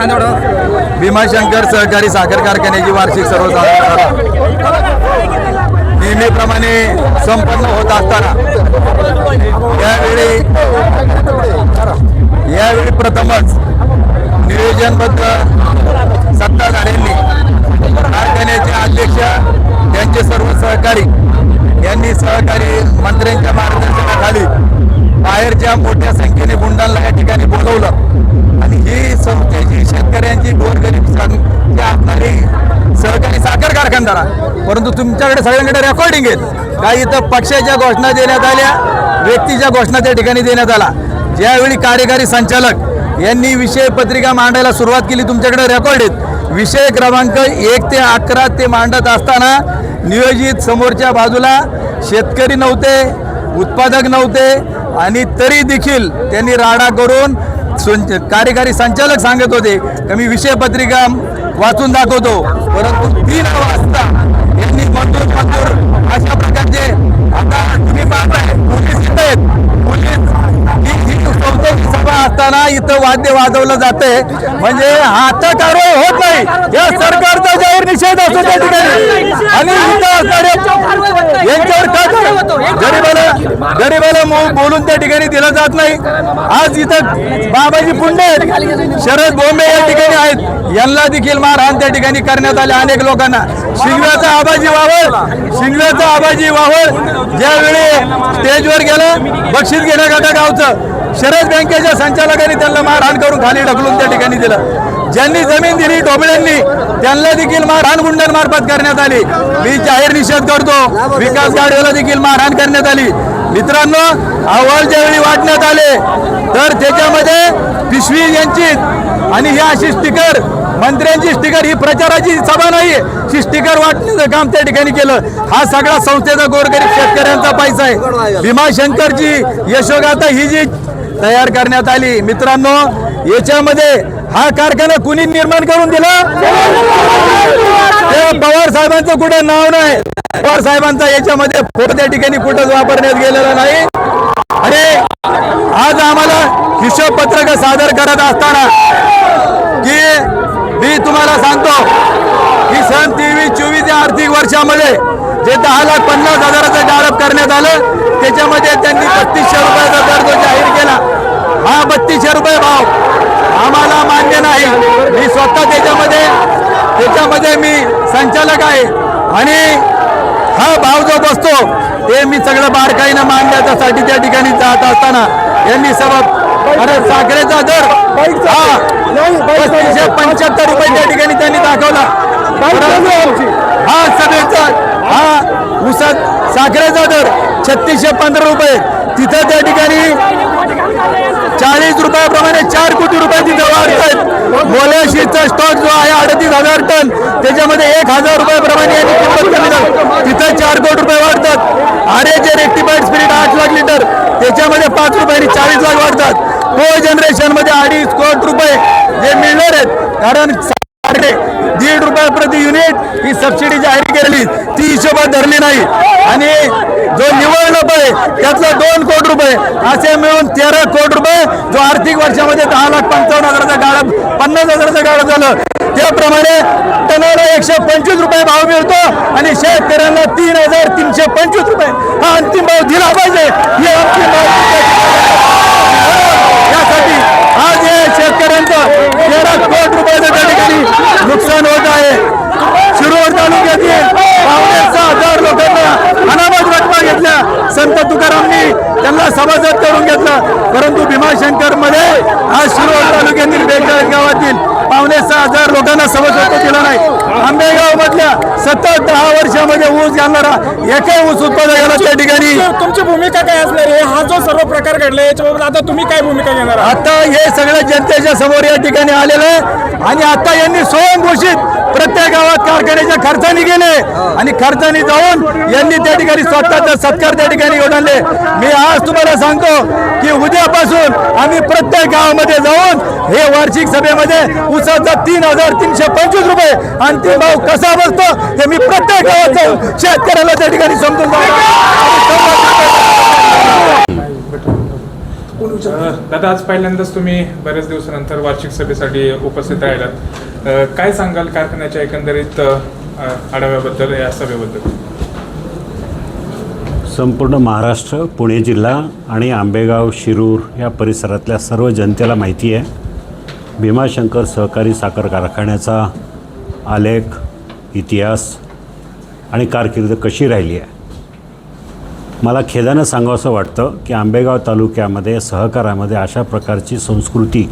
भीमाशंकर सहकारी साखर कारखान्याची वार्षिक सर्वसाधारण सभा नेहमीप्रमाणे संपन्न होत असताना यावेळी यावेळी प्रथमच नियोजनबद्ध सत्ताधाऱ्यांनी कारखान्याचे अध्यक्ष त्यांचे सर्व सहकारी यांनी सहकारी मंत्र्यांच्या मार्गदर्शनाखाली बाहेरच्या मोठ्या संख्येने गुंडांना या ठिकाणी बोलवलं. आणि ही संस्थेची शेतकऱ्यांची गोरगरीब संख्या असणारी सहकारी साखर कारखानदारा परंतु तुमच्याकडे सगळ्यांकडे रेकॉर्डिंग आहेत. काही इथं पक्षाच्या घोषणा देण्यात आल्या व्यक्तीच्या घोषणा त्या ठिकाणी देण्यात आला. ज्यावेळी कार्यकारी संचालक यांनी विषय पत्रिका मांडायला सुरुवात केली तुमच्याकडे रेकॉर्ड आहेत. विषय क्रमांक एक ते अकरा ते मांडत असताना नियोजित समोरच्या बाजूला शेतकरी नव्हते उत्पादक नव्हते आणि तरी देखील त्यांनी राडा करून सुं- कार्यकारी संचालक सांगत होते की मी विषय पत्रिका वाचून दाखवतो. परंतु तीन वाजता यांनी मंजूर मंजूर अशा प्रकारचे आता तुम्ही पाहताय पोलीस इथं आहेत पोलीस सभा असताना इथं वाद्य वाजवलं जाते म्हणजे आता कारवाई होत नाही. या सरकारचा जाहीर निषेध असतो त्या ठिकाणी आणि इथं असणारे यांच्यावर का काय? गरीबाला बोलून त्या ठिकाणी दिलं जात नाही. आज इथं बाबाजी पुंडे शरद बोंबे या ठिकाणी आहेत. यांना देखील मारहाण त्या ठिकाणी करण्यात आले अनेक लोकांना. शिंगव्याचा आबाजी वावळ शिंगव्याचा आबाजी वावळ. ज्यावेळी स्टेजवर गेलं बक्षीस घेण्याकरता गावचं. शरद बँकेच्या संचालकांनी त्यांना मारहाण करून खाली ढकलून त्या ठिकाणी दिलं. ज्यांनी जमीन दिली टोबळ्यांनी त्यांना देखील मारहाण गुंडांमार्फत करण्यात आली. मी जाहीर निषेध करतो. विकास गाडवेला देखील मारहाण करण्यात आली. मित्रांनो अहवाल ज्यावेळी वाटण्यात आले तर त्याच्यामध्ये पिशवी यांची आणि ही अशी स्टिकर मंत्र्यांची स्टिकर ही प्रचाराची सभा नाही ही स्टिकर वाटण्याचं काम त्या ठिकाणी केलं. हा सगळा संस्थेचा गोरगरीब शेतकऱ्यांचा पैसा आहे. भीमाशंकरची यशोगाथा ही जी तयार करण्यात आली. मित्रांनो याच्यामध्ये हा कारखाना कुणी निर्माण करून दिला? ते पवार साहेबांचं कुठे नाव नाही. पवार साहेबांचा याच्यामध्ये फोटो त्या ठिकाणी कुठंच वापरण्यात गेलेला नाही. आणि आज आम्हाला हिशोब पत्रक सादर करत असताना की मी तुम्हाला सांगतो की सन तेवीस चोवीस या आर्थिक वर्षामध्ये जे दहा लाख पन्नास हजाराचं गाळप करण्यात आलं त्याच्यामध्ये त्यांनी बत्तीसशे रुपयाचा दर जो जाहीर केला हा बत्तीसशे रुपये भाव आम्हाला मान्य नाही. मी स्वतः त्याच्यामध्ये त्याच्यामध्ये मी संचालक आहे. आणि हा भाव जो बसतो ते मी सगळं बारकाईनं मांडण्यासाठी त्या ठिकाणी जात असताना यांनी सर्व अरे साखरेचा दर हा पंच्याहत्तर रुपये त्या ठिकाणी त्यांनी दाखवला. हा सगळ्याचा हा उसात साखरेचा दर छत्तीसशे पंधरा रुपये. तिथं त्या ठिकाणी चाळीस रुपयाप्रमाणे चार कोटी रुपये तिथं वाढतायत मोल्याशीचा स्टॉक जो आहे अडतीस हजार टन. त्याच्यामध्ये एक हजार रुपयाप्रमाणे यांनी किंमत कमी झाली. तिथं चार कोटी रुपये वाढतात. आरे जे रेक्टिफाईड स्पिरिट आठ लाख लिटर त्याच्यामध्ये पाच रुपयाने चाळीस लाख वाढतात. को जनरेशनमध्ये अडीच कोटी रुपये जे मिळणार आहेत. कारण दीड रुपये प्रति युनिट ही सबसिडी जाहीर केली ती हिशोबात धरली नाही. आणि जो निवळ नफा आहे त्यातला दोन कोटी रुपये असे मिळून तेरा कोटी रुपये जो आर्थिक वर्षामध्ये दहा लाख पंचावन्न हजाराचा गाळप पन्नास हजाराचा गाळप झालं. त्याप्रमाणे टनाला एकशे पंचवीस रुपये भाव मिळतो आणि शेतकऱ्यांना तीन हजार तीनशे पंचवीस रुपये हा अंतिम भाव दिला पाहिजे. ही अंतिम भाव यासाठी आज हे शेतकऱ्यांचं तेरा कोटी रुपयाचं त्या ठिकाणी नुकसान होत आहे. शिरोळ तालुक्यातील पावणे सहा हजार लोकांना अनामत रकमा घेतल्या. संत तुकारामनी त्यांना सभासद करून घेतलं. परंतु भीमाशंकरमध्ये आज शिरोळ तालुक्यातील बेकार गावातील पावणे सहा हजार लोकांना सभासद दिला नाही. आंबेगाव मधल्या सतत दहा वर्षामध्ये ऊस घालणारा एकही ऊस उत्पादकाला त्या ठिकाणी तुमची- भूमिका काय असणार? आहे हा जो सर्व प्रकार घडला याच्याबाबत आता तुम्ही काय भूमिका घेणार आता हे सगळं जनतेच्या समोर या ठिकाणी आलेलं आहे. आणि आता यांनी स्वयं घोषित प्रत्येक गावात कारखान्याच्या खर्चाने गेले. आणि खर्चाने जाऊन यांनी त्या ठिकाणी स्वतःचा सत्कार त्या ठिकाणी ओढाले. मी आज तुम्हाला सांगतो की उद्यापासून आम्ही प्रत्येक गावामध्ये जाऊन हे वार्षिक सभेमध्ये उसाचा तीन हजार तीनशे पंचवीस रुपये. अंतिम भाव कसा बसतो हे मी प्रत्येक गावात जाऊन शेतकऱ्याला त्या ठिकाणी समजून दादा आज पहिल्यांदाच तुम्ही बऱ्याच दिवसानंतर वार्षिक सभेसाठी उपस्थित राहिलात. काय सांगाल कारखान्याच्या एकंदरीत आढाव्याबद्दल या सभेबद्दल? संपूर्ण महाराष्ट्र पुणे जिल्हा आणि आंबेगाव शिरूर या परिसरातल्या सर्व जनतेला माहिती आहे. भीमाशंकर सहकारी साखर कारखान्याचा आलेख इतिहास आणि कारकीर्द कशी राहिली आहे? मला खेदानं सांगावंसं वाटतं की आंबेगाव तालुक्यामध्ये सहकारामध्ये अशा प्रकारची संस्कृती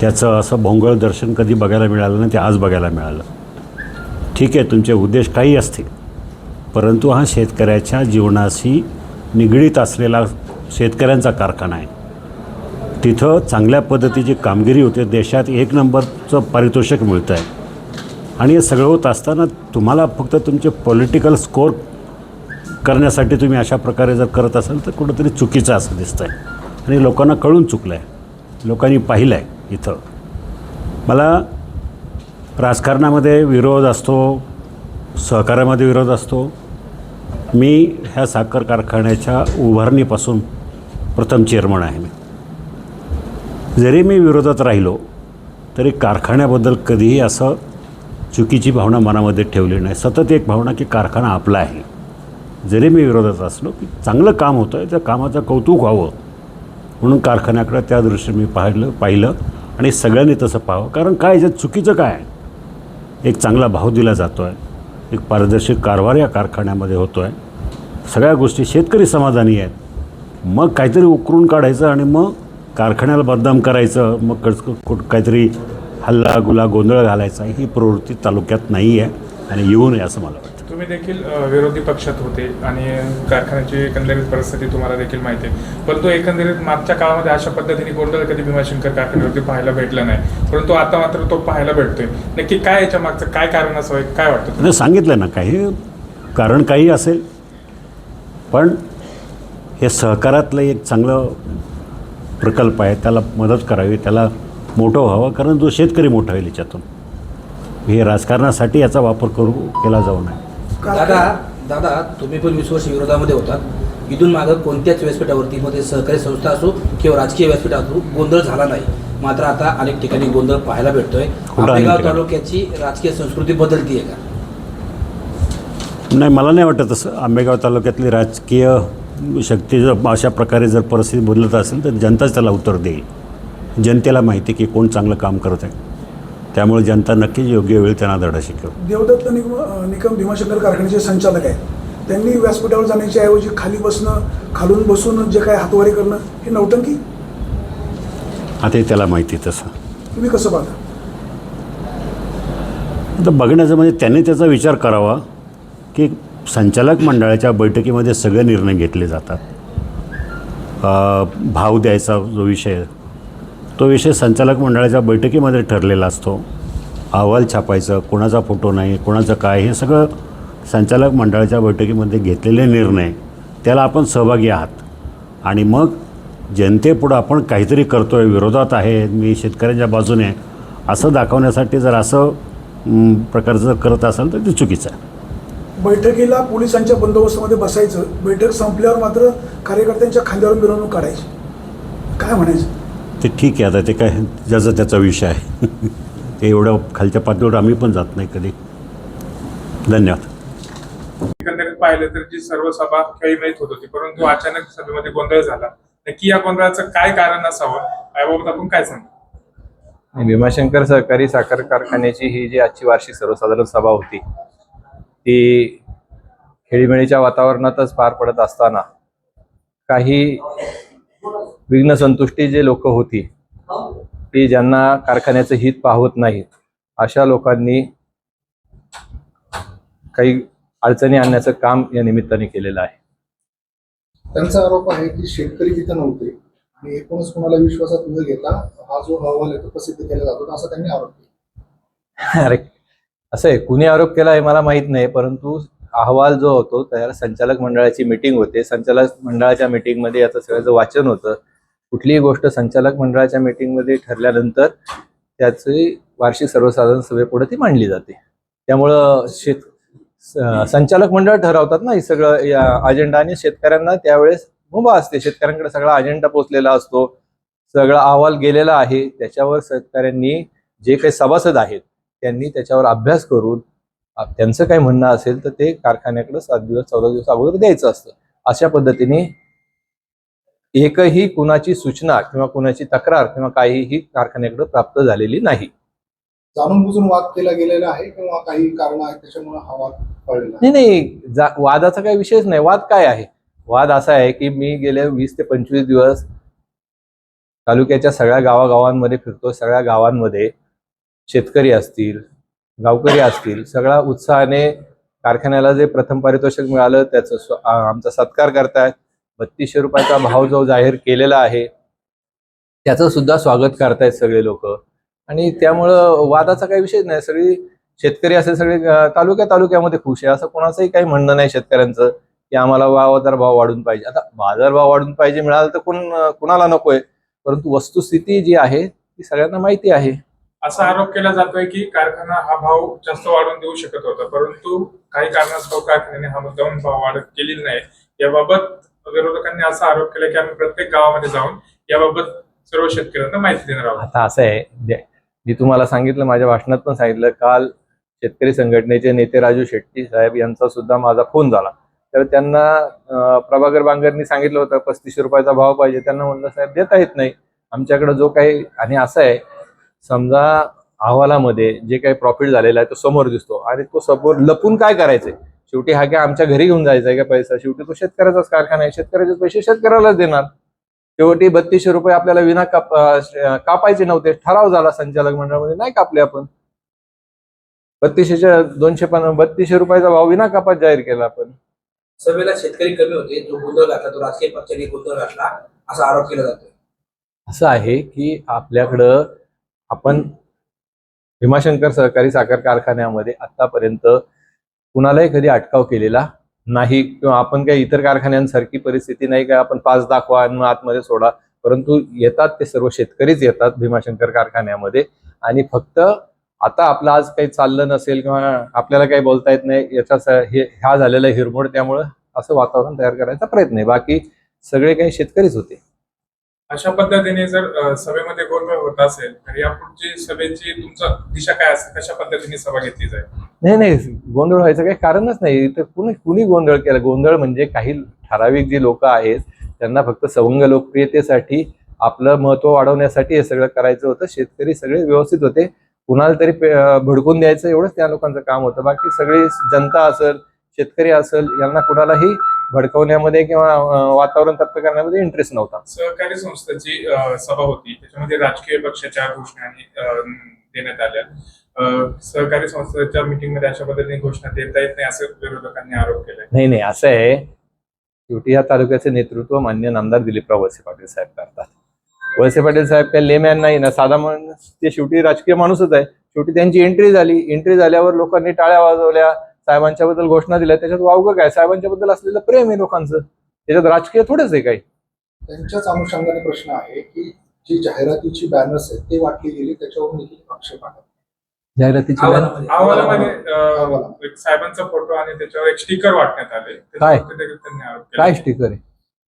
त्याचं असं भोंगळ दर्शन कधी बघायला मिळालं नाही ते आज बघायला मिळालं. ठीक आहे तुमचे उद्देश काही असतील परंतु हा शेतकऱ्याच्या जीवनाशी निगडीत असलेला शेतकऱ्यांचा कारखाना आहे. तिथं चांगल्या पद्धतीची कामगिरी होते. देशात एक नंबरचं पारितोषिक मिळतं आहे आणि हे सगळं होत असताना तुम्हाला फक्त तुमचे पॉलिटिकल स्कोर करण्यासाठी तुम्ही अशा प्रकारे जर करत असाल तर कुठंतरी चुकीचं असं दिसतं आहे आणि लोकांना कळून चुकलं आहे लोकांनी पाहिलं आहे इथं. मला राजकारणामध्ये विरोध असतो सहकार्यामध्ये विरोध असतो. मी ह्या साखर कारखान्याच्या उभारणीपासून प्रथम चेअरमन आहे मी. जरी मी विरोधात राहिलो तरी कारखान्याबद्दल कधीही असं चुकीची भावना मनामध्ये ठेवली नाही. सतत एक भावना की कारखाना आपला आहे. जरी मी विरोधात असलो की चांगलं काम होतं आहे त्या कामाचं कौतुक व्हावं म्हणून कारखान्याकडे त्या दृष्टीने मी पाहिलं पाहिलं आणि सगळ्यांनी तसं पाहावं. कारण काय याच्यात चुकीचं काय? एक चांगला भाव दिला जातो आहे एक पारदर्शक कारभार या कारखान्यामध्ये होतो आहे सगळ्या गोष्टी शेतकरी समाधानी आहेत. मग काहीतरी उकरून काढायचं आणि मग कारखान्याला बदनाम करायचं मग कड कुठ- काहीतरी हल्ला गुला गोंधळ घालायचा ही प्रवृत्ती तालुक्यात नाही आहे आणि येऊ नये असं मला वाटतं. तुम्ही देखील विरोधी पक्षात होते आणि कारखान्याची एकंदरीत परिस्थिती तुम्हाला देखील माहिती आहे. परंतु एकंदरीत मागच्या काळामध्ये अशा पद्धतीने गोंधळ कधी भीमाशंकर कारखान्यावरती पाहायला भेटला नाही. परंतु आता मात्र तो पाहायला भेटतोय. नक्की काय याच्या मागचं काय कारण असावं काय वाटतं नाही सांगितलं ना काही. कारण काही असेल. पण हे सहकारातलं एक चांगलं प्रकल्प आहे त्याला मदत करावी त्याला मोठं व्हावं कारण जो शेतकरी मोठा होईल याच्यातून. हे राजकारणासाठी याचा वापर करू केला जाऊ नये. दादा दादा तुम्ही पण वीस वर्ष विरोधामध्ये होतात. इथून मागं कोणत्याच व्यासपीठावरती मध्ये सहकारी संस्था असो किंवा राजकीय व्यासपीठ असो गोंधळ झाला नाही. मात्र आता अनेक ठिकाणी गोंधळ पाहायला भेटतोय. आंबेगाव? तालुक्याची राजकीय संस्कृती बदलतीये का? नाही मला नाही वाटत तसं. आंबेगाव तालुक्यातली राजकीय शक्ती जर अशा प्रकारे जर परिस्थिती बदलत असेल तर जनताच त्याला उत्तर देईल. जनतेला माहिती की कोण चांगलं काम करत आहे. त्यामुळे जनता नक्कीच योग्य वेळी त्यांना धडा शिकवेल. देवदत्त निगम निकम भीमाशंकर कारखान्याचे संचालक आहेत. त्यांनी व्यासपीठावर जाण्याच्या ऐवजी खाली बसणं खालून बसून जे काय हातवारी करणं हे नौटंकी आता हे त्याला माहिती तसं. तुम्ही कसं पाहता? आता बघण्याचं म्हणजे त्यांनी त्याचा विचार करावा की संचालक मंडळाच्या बैठकीमध्ये सगळे निर्णय घेतले जातात. भाव द्यायचा जो विषय तो विषय संचालक मंडळाच्या बैठकीमध्ये ठरलेला असतो. अहवाल छापायचं कोणाचा फोटो नाही कोणाचं काय हे सगळं संचालक मंडळाच्या बैठकीमध्ये घेतलेले निर्णय त्याला आपण सहभागी आहात. आणि मग जनतेपुढं आपण काहीतरी करतो आहे विरोधात आहे मी शेतकऱ्यांच्या बाजूने असं दाखवण्यासाठी जर असं प्रकारचं जर करत असाल तर ते चुकीचं आहे. बैठकीला पोलिसांच्या बंदोबस्तामध्ये बसायचं बैठक संपल्यावर मात्र कार्यकर्त्यांच्या खांद्यावरून मिरवणूक काढायची. काय म्हणायचं? ते ठीक आहे आता ते काय ज्याचा त्याचा विषय आहे. ते एवढं खालच्या पातळीवर आम्ही पण जात नाही कधी. धन्यवाद. एकंदरीत पाहिलं तर जी सर्व सभा खेळीमेळीत होत होती परंतु अचानक सभेमध्ये गोंधळ झाला. नक्की या गोंधळाचं काय कारण असावं? याबाबत आपण काय सांगू? भीमाशंकर सहकारी साखर कारखान्याची ही जी आजची वार्षिक सर्वसाधारण सभा होती ती खेळीमेळीच्या वातावरणातच पार पडत असताना काही विघ्न संतुष्टी जे लोक होती ती ज्यांना कारखान्याचं हित पाहत नाहीत अशा लोकांनी काही अडचणी आणण्याचं काम या निमित्ताने केलेलं आहे. त्यांचा आरोप आहे की शेतकरी तिथं नव्हते आणि एकूणच कोणाला विश्वासात न घेता हा जो अहवाल आहे तो प्रसिद्ध केला जातो असा त्यांनी आरोप केला. अरे असं आहे कुणी आरोप केला हे मला माहीत नाही परंतु अहवाल जो होतो त्याला संचालक मंडळाची मिटिंग होते. संचालक मंडळाच्या मिटिंगमध्ये याचं सगळ्याचं वाचन होतं कुठलीही गोष्ट संचालक मंडळाच्या मिटिंगमध्ये ठरल्यानंतर त्याची वार्षिक सर्वसाधारण सभेपुढे ती मांडली जाते. त्यामुळं शेत संचालक मंडळ ठरवतात ना हे सगळं या अजेंडा आणि शेतकऱ्यांना त्यावेळेस मुभा असते. शेतकऱ्यांकडे सगळा अजेंडा पोचलेला असतो. सगळा अहवाल गेलेला आहे. त्याच्यावर शेतकऱ्यांनी जे काही सभासद आहेत त्यांनी त्याच्यावर अभ्यास करून त्यांचं काही म्हणणं असेल तर ते कारखान्याकडे सात दिवस चौदा दिवस अगोदर द्यायचं असतं. अशा पद्धतीने एकही कुणाची सूचना किंवा कुणाची तक्रार किंवा काहीही कारखान्याकडे प्राप्त झालेली नाही. जाणून बुजून वाद केला गेलेला आहे किंवा काही कारण आहेत त्याच्यामुळे हा वाद कळलेला नाही नाही वादाचा काही विषयच नाही. वाद काय आहे? वाद असा आहे की मी गेल्या वीस ते पंचवीस दिवस तालुक्याच्या सगळ्या गावागावांमध्ये फिरतो. सगळ्या गावांमध्ये शेतकरी असतील गावकरी असतील सगळा उत्साहाने कारखान्याला जे प्रथम पारितोषिक मिळालं त्याचं स्व- आमचा सत्कार करतायत. बत्तीसशे रुपयाचा भाव जो जाहीर केलेला आहे त्याचं सुद्धा स्वागत करतायत सगळे लोक. आणि त्यामुळं वादाचा काही विषय नाही. सगळी शेतकरी असेल सगळे तालुक्या तालुक्यामध्ये खुश आहे. असं कोणाचंही काही म्हणणं नाही शेतकऱ्यांचं की आम्हाला बाजारभाव वाढून पाहिजे. आता बाजारभाव वाढून पाहिजे मिळालं तर कोण कुणाला नकोय. परंतु वस्तुस्थिती जी आहे ती सगळ्यांना माहिती आहे. असा आरोप केला जातोय की कारखाना हा भाव जास्त वाढवून देऊ शकत होता परंतु काही कारणास्तव कारखान्याने हा मुद्दाहून भाव वाढ केलेली नाही. याबाबत विरोधकांनी असा आरोप केला की आम्ही प्रत्येक गावामध्ये जाऊन याबाबत सर्व शेतकऱ्यांना माहिती देणार आहोत. आता असं आहे मी तुम्हाला सांगितलं माझ्या भाषणात पण सांगितलं काल शेतकरी संघटनेचे नेते राजू शेट्टी साहेब यांचा सुद्धा माझा फोन झाला. तर त्यांना प्रभाकर बांगरनी सांगितलं होतं पस्तीसशे रुपयाचा भाव पाहिजे. त्यांना म्हणलं साहेब देता येत नाही. आमच्याकडे जो काही आणि असं आहे समजा अहवालामध्ये जे काही प्रॉफिट झालेला आहे तो समोर दिसतो आणि तो समोर लपून काय करायचंय? शेवटी हा काय आमच्या घरी घेऊन जायचा आहे का पैसा? शेवटी तो शेतकऱ्याचाच कारखाना आहे. शेतकऱ्याचे पैसे शेतकऱ्यालाच देणार. शेवटी बत्तीसशे रुपये आपल्याला विना काप कापायचे नव्हते. ठराव झाला संचालक मंडळामध्ये नाही कापले आपण. बत्तीसशेच्या दोनशे पण बत्तीसशे रुपयाचा भाव विना कापात जाहीर केला आपण. सभेला शेतकरी कमी होते जो गोंधळ घातला तो राजकीय पक्षाने गोंधळ घातला असा आरोप केला जातोय. असं आहे की आपल्याकडं आपण भीमाशंकर सहकारी साखर कारखान्यामध्ये आतापर्यंत कुणालाही कधी अटकाव केलेला नाही किंवा आपण काही इतर कारखान्यांसारखी परिस्थिती नाही का आपण पाच दाखवा आणि मग आतमध्ये सोडा. परंतु येतात ते सर्व शेतकरीच येतात भीमाशंकर कारखान्यामध्ये. आणि फक्त आता आपलं आज काही चाललं नसेल किंवा आपल्याला काही बोलता येत नाही याचा हे ह्या झालेला हिरमोड त्यामुळं असं वातावरण तयार करायचा प्रयत्न आहे. बाकी सगळे काही शेतकरीच होते. अशा पद्धतीने जर सभेमध्ये गोंधळ होत असेल तर यापुढची सभेची तुमचं दिशा काय असेल? कशा पद्धतीने सभा घेतली जाईल? नाही नाही गोंधळ व्हायचं काही कारणच नाही. तर कुणी कुणी गोंधळ केला? गोंधळ म्हणजे काही ठराविक जी लोक आहेत त्यांना फक्त सवंग लोकप्रियतेसाठी आपलं महत्त्व वाढवण्यासाठी हे सगळं करायचं होतं. शेतकरी सगळे व्यवस्थित होते. कुणाला तरी भडकून द्यायचं एवढंच त्या लोकांचं काम होतं. बाकी सगळी जनता असेल शेतकरी असेल यांना कुणालाही भडकवण्यामध्ये किंवा वातावरण तप्त करण्यामध्ये इंटरेस्ट नव्हता. सहकारी संस्थेची सभा होती. त्याच्यामध्ये राजकीय पक्षाच्या घोषणा देण्यात आल्या. सहकारी संस्थेच्या मीटिंगमध्ये अशा पद्धतीने घोषणा देता येत नाही असं विरोधकांनी आरोप केलाय. नाही नाही असं आहे. शेवटी या तालुक्याचे नेतृत्व मान्य नामदार दिलीपराव वळसे पाटील साहेब करतात. वळसे पाटील साहेब काही लेमॅन नाही ना साधा माणूस ते शेवटी राजकीय माणूसच आहे. शेवटी त्यांची एंट्री झाली. एंट्री झाल्यावर लोकांनी टाळ्या वाजवल्या. साहेबांच्या बद्दल घोषणा दिल्या त्याच्यात वावगं काय? साहेबांच्या बद्दल असलेलं प्रेम आहे लोकांचं. त्याच्यात राजकीय थोडंच आहे काही. त्यांच्याच अनुषंगाने प्रश्न आहे की जी जाहिरातीची बॅनर्स आहेत ते वाटली गेली त्याच्यावरून देखील आक्षेप आहे जाहिरातीची अहवालामध्ये. अहवाला. एक साहेबांचा फोटो आणि त्याच्यावर एक स्टिकर वाटण्यात आले. काय? काय स्टिकर आहे?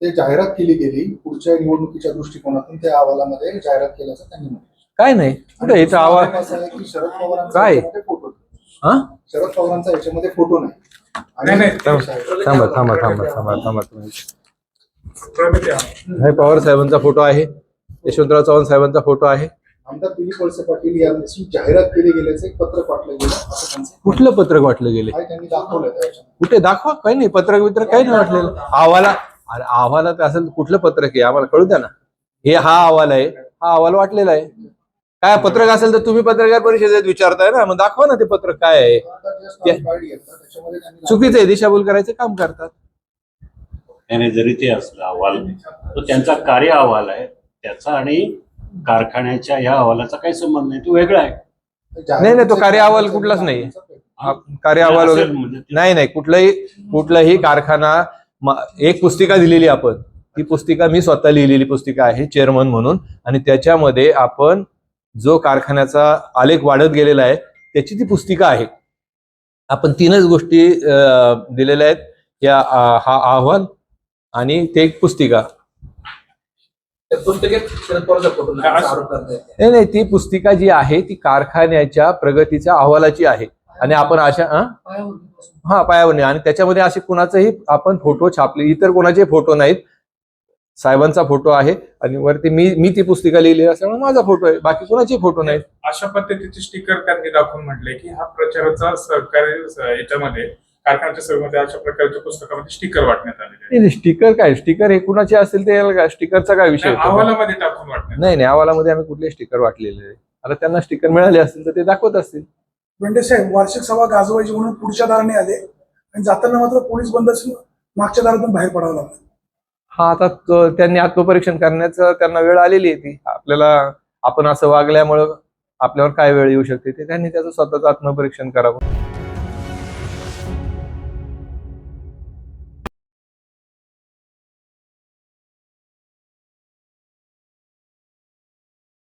ते जाहिरात केली गेली पुढच्या निवडणुकीच्या दृष्टिकोनातून त्या अहवालामध्ये जाहिरात केल्याचं त्यांनी म्हटलं. काय नाही कुठे याचा आवाज असं आहे की शरद पवारांचा काय? फोटो हा? शरद पवारांचा याच्यामध्ये फोटो नाही. नाही, नाही, थांबा थांबा थांबा थांबा थांबा. हे पवार साहेबांचा फोटो आहे. यशवंतराव चव्हाण साहेबांचा फोटो आहे. आमदार दिलीप वळसे पाटील यांची जाहिरात केली गेल्याचं एक पत्रक वाटलं गेलं. कुठलं पत्रक वाटलं गेले? त्यांनी दाखवलं कुठे? दाखवा. काही नाही पत्रक बित्रक काही नाही वाटलेलं. अहवाला अरे अहवालात असेल कुठलं पत्रक आहे? आम्हाला कळू द्या ना. हे हा अहवाल आहे. हा अहवाल वाटलेला आहे. काय पत्रक असेल तर तुम्ही पत्रकार परिषदेत विचारताय ना. मग दाखवा ना ते पत्रक काय आहे. चुकीचं आहे. दिशाभूल करायचं काम करतात. त्याने जरी ते असलं अहवाल तो त्यांचा कार्य अहवाल आहे. त्याचा आणि कारखान्याच्या या अहवालाचा काही संबंध नाही. तो वेगळा आहे. नाही, नाही, तो कार्य अहवाल कुठलाच नाही. हा कार्य अहवाल वगैरे म्हणजे नाही नाही कुठलाही कुठलाही कारखाना एक पुस्तिका दिलेली आपण. ती पुस्तिका मी स्वतः लिहिलेली पुस्तिका आहे चेअरमन म्हणून. आणि त्याच्यामध्ये आपण जो कारखान्याचा आलेख वाढत गेलेला आहे त्याची ती पुस्तिका आहे. आपण तीनच गोष्टी दिलेल्या आहेत. या हा अहवाल आणि ते एक पुस्तिका. नाही नाही ती पुस्तिका जी आहे ती कारखान्याच्या प्रगतीच्या अहवालाची आहे. आणि आपण अशा? हा पायावर आणि त्याच्यामध्ये असे कुणाचाही आपण फोटो छापले इतर कोणाचे फोटो नाहीत. साहेबांचा फोटो आहे आणि वरती मी मी ती पुस्तिका लिहिली असल्यामुळे माझा फोटो आहे. बाकी कोणाचे फोटो नाहीत. अशा पद्धतीचे स्टिकर त्यांनी दाखवून म्हटले की हा प्रचाराचा सहकारी याच्यामध्ये कारखान्याच्या सहमध्ये अशा प्रकारच्या पुस्तकामध्ये स्टिकर वाटण्यात आलेले नाही स्टिकर काय? स्टिकर हे कुणाचे असतील ते स्टिकरचा काय? विषय? अहवालामध्ये टाकून वाटण्यात नाही नाही अहवालामध्ये आम्ही कुठले स्टिकर वाटलेले नाही. आता त्यांना स्टिकर मिळाले असतील तर ते दाखवत असतील. बेंडे साहेब वार्षिक सभा गाजवायची म्हणून पुढच्या दाराने आले आणि जाताना मात्र पोलीस बंद असून मागच्या दारातून बाहेर पडावं लागलं. हा आता त्यांनी आत्मपरीक्षण करण्याचं त्यांना वेळ आलेली आहे ती. आपल्याला आपण असं वागल्यामुळं आपल्यावर काय वेळ येऊ शकते ते त्यांनी त्याचं स्वतःचं आत्मपरीक्षण करावं.